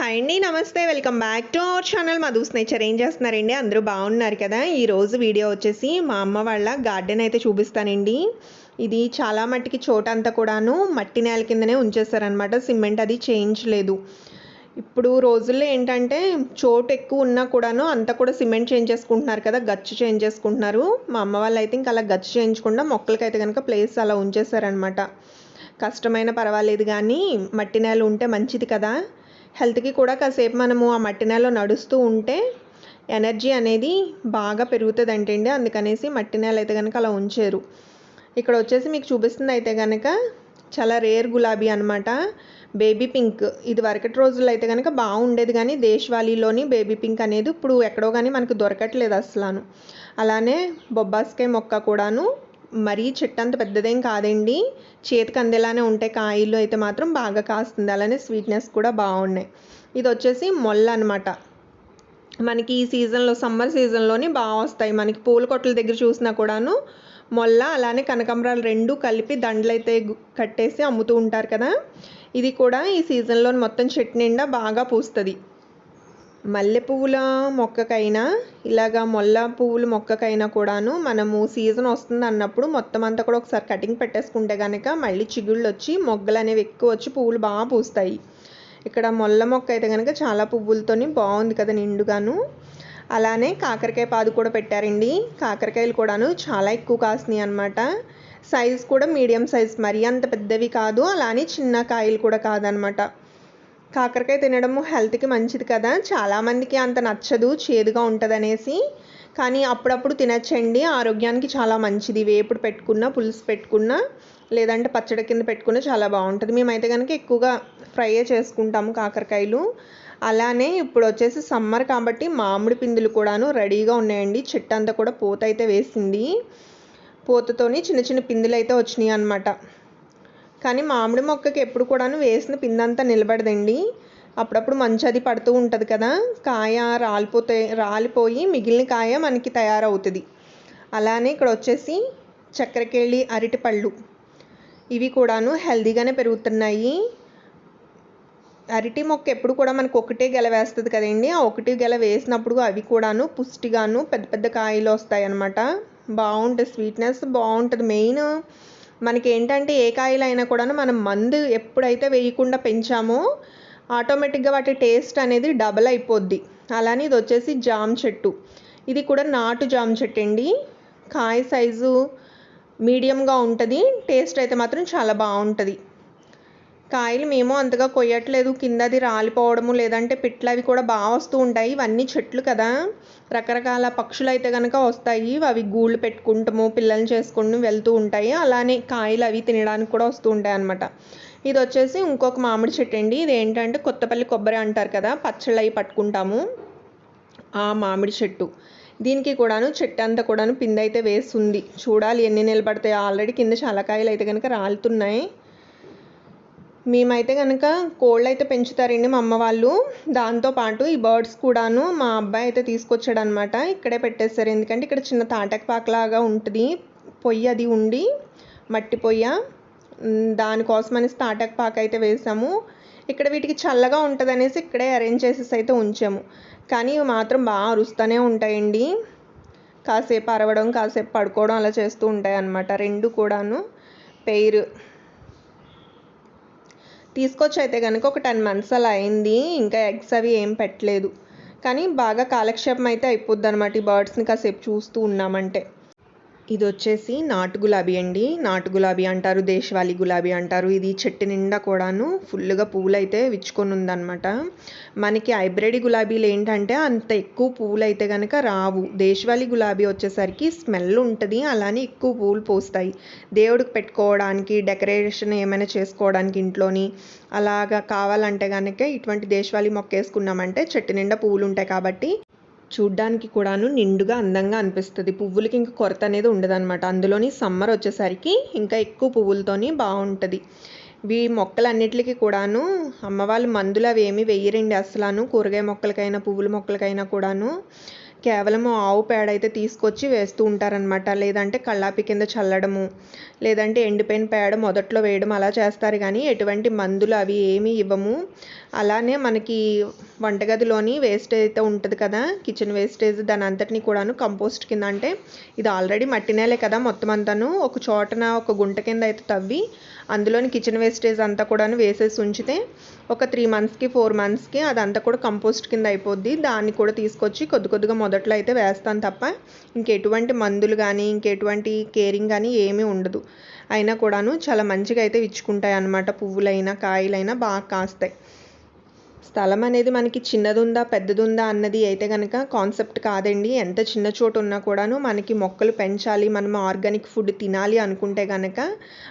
Hi అండి నమస్తే welcome back to our channel Madhu's nature ఏం చేస్తున్నారండి? అందరూ బాగున్నారు కదా? ఈరోజు వీడియో వచ్చేసి మా అమ్మ వాళ్ళ గార్డెన్ అయితే చూపిస్తానండి. ఇది చాలా మట్టికి చోటంతా కూడాను మట్టి నేల కిందనే ఉంచేస్తారనమాట సిమెంట్ అది చేయించలేదు ఇప్పుడు రోజుల్లో ఏంటంటే చోటు ఎక్కువ ఉన్నా కూడాను అంతా కూడా సిమెంట్ చేంజ్ చేసుకుంటున్నారు కదా? గచ్చు చేంజ్ చేసుకుంటున్నారు. మా అమ్మ వాళ్ళు అయితే ఇంకా అలా గచ్చు చేయించకుండా మొక్కలకైతే కనుక ప్లేస్ అలా ఉంచేస్తారనమాట కష్టమైన పర్వాలేదు కానీ మట్టి నేల ఉంటే మంచిది కదా? హెల్త్కి కూడా కాసేపు మనము ఆ మట్టి నేలలో నడుస్తూ ఉంటే ఎనర్జీ అనేది బాగా పెరుగుతుంది అంటండి అందుకనేసి మట్టి నేల అయితే కనుక అలా ఉంచారు. ఇక్కడ వచ్చేసి మీకు చూపిస్తుంది అయితే కనుక చాలా రేర్ గులాబీ అనమాట బేబీ పింక్. ఇది వరకటి రోజుల్లో అయితే కనుక బాగుండేది కానీ దేశవాళీలోని బేబీ పింక్ అనేది ఇప్పుడు ఎక్కడో కానీ మనకు దొరకట్లేదు అసలు అలానే బొబ్బాస్కాయ మొక్క కూడాను మరీ చెట్టు అంత పెద్దదేం కాదండి. చేతికి అందేలానే ఉంటాయి కాయలు అయితే మాత్రం బాగా కాస్తుంది. అలానే స్వీట్నెస్ కూడా బాగున్నాయి. ఇది వచ్చేసి మొల్ల అనమాట మనకి ఈ సీజన్లో సమ్మర్ సీజన్లోనే బాగా వస్తాయి. మనకి పూల కొట్ల దగ్గర చూసినా కూడాను మొల్ల అలానే కనకాంబరాలు రెండు కలిపి దండలు అయితే కట్టేసి అమ్ముతూ ఉంటారు కదా. ఇది కూడా ఈ సీజన్లో మొత్తం చెట్టు నిండా బాగా పూస్తుంది. మల్లె పువ్వుల మొక్కకైనా ఇలాగా మొల్ల పువ్వుల మొక్కకైనా కూడాను మనము సీజన్ వస్తుంది అన్నప్పుడు మొత్తం అంతా కూడా ఒకసారి కటింగ్ పెట్టేసుకుంటే కనుక మళ్ళీ చిగుళ్ళు వచ్చి మొగ్గలు అనేవి ఎక్కువ వచ్చి పువ్వులు బాగా పూస్తాయి. ఇక్కడ మొల్ల మొక్క అయితే కనుక చాలా పువ్వులతోని బాగుంది కదా నిండుగాను. అలానే కాకరకాయ పాదు కూడా పెట్టారండి. కాకరకాయలు కూడాను చాలా ఎక్కువ కాసినాయి అనమాట సైజ్ కూడా మీడియం సైజ్ మరీ అంత పెద్దవి కాదు. అలానే చిన్న కాయలు కూడా కాదనమాట కాకరకాయ తినడము హెల్త్కి మంచిది కదా. చాలామందికి అంత నచ్చదు చేదుగా ఉంటుందనేసి. కానీ అప్పుడప్పుడు తినచ్చండి. ఆరోగ్యానికి చాలా మంచిది. వేపుడు పెట్టుకున్న పులుసు పెట్టుకున్న లేదంటే పచ్చడి కింద పెట్టుకున్న చాలా బాగుంటుంది. మేమైతే కనుక ఎక్కువగా ఫ్రై చేసుకుంటాము కాకరకాయలు. అలానే ఇప్పుడు వచ్చేసి సమ్మర్ కాబట్టి మామిడి పిందులు కూడాను రెడీగా ఉన్నాయండి. చెట్టు అంతా కూడా పూత అయితే వేసింది. పూతతోని చిన్న చిన్న పిందులు అయితే వచ్చినాయి అనమాట కానీ మామిడి మొక్కకి ఎప్పుడు కూడాను వేసిన పిందంతా నిలబడదండి. అప్పుడప్పుడు మంచు అది పడుతూ ఉంటుంది కదా. కాయ రాలిపోతే రాలిపోయి మిగిలిన కాయ మనకి తయారవుతుంది. అలానే ఇక్కడ వచ్చేసి చక్కెరకేళి అరటిపళ్ళు ఇవి కూడాను హెల్దీగానే పెరుగుతున్నాయి. అరటి మొక్క ఎప్పుడు కూడా మనకు ఒకటే గెల వేస్తుంది కదండి. ఆ ఒకటి గెల వేసినప్పుడు అవి కూడాను పుష్టిగాను పెద్ద పెద్ద కాయలు వస్తాయి అన్నమాట బాగుంటుంది. స్వీట్నెస్ బాగుంటుంది. మెయిన్ మనకి ఏంటంటే ఏ కాయలు అయినా కూడా మనం మందు ఎప్పుడైతే వేయకుండా పెంచామో ఆటోమేటిక్గా వాటి టేస్ట్ అనేది డబల్ అయిపోద్ది. అలానే ఇది వచ్చేసి జామ్ చెట్టు. ఇది కూడా నాటు జామ్ చెట్టు అండి. కాయ సైజు మీడియంగా ఉంటుంది. టేస్ట్ అయితే మాత్రం చాలా బాగుంటుంది. కాయలు మేము అంతగా కొయ్యట్లేదు. కిందది రాలిపోవడము లేదంటే పిట్లు అవి కూడా బాగా వస్తూ ఉంటాయి. ఇవన్నీ చెట్లు కదా. రకరకాల పక్షులు అయితే కనుక వస్తాయి. అవి గూళ్ళు పెట్టుకుంటాము పిల్లల్ని చేసుకుంటూ వెళ్తూ ఉంటాయి. అలానే కాయలు అవి తినడానికి కూడా వస్తూ ఉంటాయి అనమాట ఇది వచ్చేసి ఇంకొక మామిడి చెట్టు అండి. ఇది ఏంటంటే కొత్తపల్లి కొబ్బరి అంటారు కదా. పచ్చళ్ళు అవి పట్టుకుంటాము. ఆ మామిడి చెట్టు. దీనికి కూడాను చెట్టు అంతా కూడాను పిందైతే వేస్తుంది. చూడాలి ఎన్ని నిలబడతాయి. ఆల్రెడీ కింద చాలా కాయలు అయితే కనుక రాలుతున్నాయి. మేమైతే కనుక కోళ్ళు అయితే పెంచుతారండి మా అమ్మ వాళ్ళు. దాంతోపాటు ఈ బర్డ్స్ కూడాను మా అబ్బాయి అయితే తీసుకొచ్చాడు అనమాట ఇక్కడే పెట్టేస్తారు ఎందుకంటే ఇక్కడ చిన్న తాటకపాకలాగా ఉంటుంది. పొయ్యి అది ఉండి మట్టి పొయ్య. దానికోసం అనేసి తాటకపాక అయితే వేసాము. ఇక్కడ వీటికి చల్లగా ఉంటుంది అనేసి ఇక్కడే అరేంజ్ చేసేసి అయితే ఉంచాము. కానీ ఇవి మాత్రం బాగా అరుస్తూనే ఉంటాయండి. కాసేపు అరవడం కాసేపు పడుకోవడం అలా చేస్తూ ఉంటాయి అన్నమాట రెండు కూడాను. పెయిర్. తీసుకొచ్చి అయితే కనుక ఒక టెన్ మంత్స్ అలా అయింది. ఇంకా ఎగ్స్ అవి ఏం పెట్టలేదు. కానీ బాగా కాలక్షేపం అయితే అయిపోద్ది అనమాట ఈ బర్డ్స్ని కాసేపు చూస్తూ ఉన్నామంటే. ఇది వచ్చేసి నాటు గులాబీ అండి. నాటు గులాబీ అంటారు దేశవాళీ గులాబీ అంటారు. ఇది చెట్టు నిండా కూడాను ఫుల్గా పువ్వులు అయితే విచ్చుకొని ఉందన్నమాట మనకి హైబ్రిడ్ గులాబీలు ఏంటంటే అంత ఎక్కువ పువ్వులు అయితే కనుక రావు. దేశవాళీ గులాబీ వచ్చేసరికి స్మెల్ ఉంటుంది అలానే ఎక్కువ పువ్వులు పోస్తాయి. దేవుడికి పెట్టుకోవడానికి డెకరేషన్ ఏమైనా చేసుకోవడానికి ఇంట్లోని అలాగా కావాలంటే కనుక ఇటువంటి దేశవాళీ మొక్క వేసుకున్నామంటే చెట్టు నిండా పువ్వులు ఉంటాయి కాబట్టి చూడ్డానికి కూడాను నిండుగా అందంగా అనిపిస్తుంది. పువ్వులకి ఇంకా కొరత అనేది ఉండదన్నమాట. అందులోని సమ్మర్ వచ్చేసరికి ఇంకా ఎక్కువ పువ్వులతోని బాగుంటుంది ఇవి మొక్కలన్నిటికీ కూడాను అమ్మవాళ్ళు మందులు అవి ఏమి వేయరండి అసలాను కూరగాయ మొక్కలకైనా పువ్వుల మొక్కలకైనా కూడాను కేవలం ఆవు పేడ అయితే తీసుకొచ్చి వేస్తూ ఉంటారనమాట లేదంటే కళ్ళాపి కింద చల్లడము లేదంటే ఎండిపోయిన పేడ మొదట్లో వేయడం అలా చేస్తారు. కానీ ఎటువంటి మందులు అవి ఏమీ ఇవ్వము. అలానే మనకి వంటగదిలోని వేస్ట్ అయితే ఉంటుంది కదా కిచెన్ వేస్టేజ్ దాని అంతటిని కూడాను కంపోస్ట్ కింద అంటే ఇది ఆల్రెడీ మట్టి నేలే కదా మొత్తం అంతాను ఒక చోటన ఒక గుంట కింద అయితే తవ్వి అందులోని కిచెన్ వేస్టేజ్ అంతా కూడాను వేసేసి ఉంచితే ఒక త్రీ మంత్స్కి ఫోర్ మంత్స్కి అదంతా కూడా కంపోస్ట్ కింద అయిపోద్ది. దాన్ని కూడా తీసుకొచ్చి కొద్ది కొద్దిగా మొదట్లో అయితే వేస్తాను తప్ప ఇంకెటువంటి మందులు కానీ ఇంకెటువంటి కేరింగ్ కానీ ఏమీ ఉండదు. అయినా కూడాను చాలా మంచిగా అయితే ఇచ్చుకుంటాయి అన్నమాట పువ్వులైనా కాయలైనా బాగా కాస్తాయి. స్థలం అనేది మనకి చిన్నదుందా పెద్దదుందా అన్నది అయితే కనుక కాన్సెప్ట్ కాదండి. ఎంత చిన్న చోటు ఉన్నా కూడాను మనకి మొక్కలు పెంచాలి మనం ఆర్గానిక్ ఫుడ్ తినాలి అనుకుంటే కనుక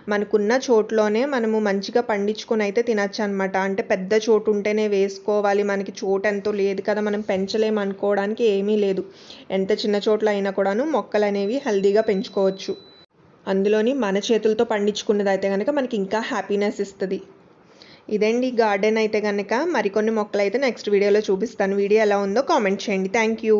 మనకున్న చోట్లోనే మనము మంచిగా పండించుకొని అయితే తినచ్చు అనమాట అంటే పెద్ద చోటు ఉంటేనే వేసుకోవాలి మనకి చోటు ఎంతో లేదు కదా మనం పెంచలేము అనుకోవడానికి ఏమీ లేదు. ఎంత చిన్న చోట్ల అయినా కూడాను మొక్కలు అనేవి హెల్దీగా పెంచుకోవచ్చు. అందులోని మన చేతులతో పండించుకున్నది అయితే కనుక మనకి ఇంకా హ్యాపీనెస్ ఇస్తుంది. ఇదండి గార్డెన్ అయితే కనుక మరికొన్ని మొక్కలు అయితే నెక్స్ట్ వీడియోలో చూపిస్తాను. వీడియో ఎలా ఉందో కామెంట్ చేయండి. Thank you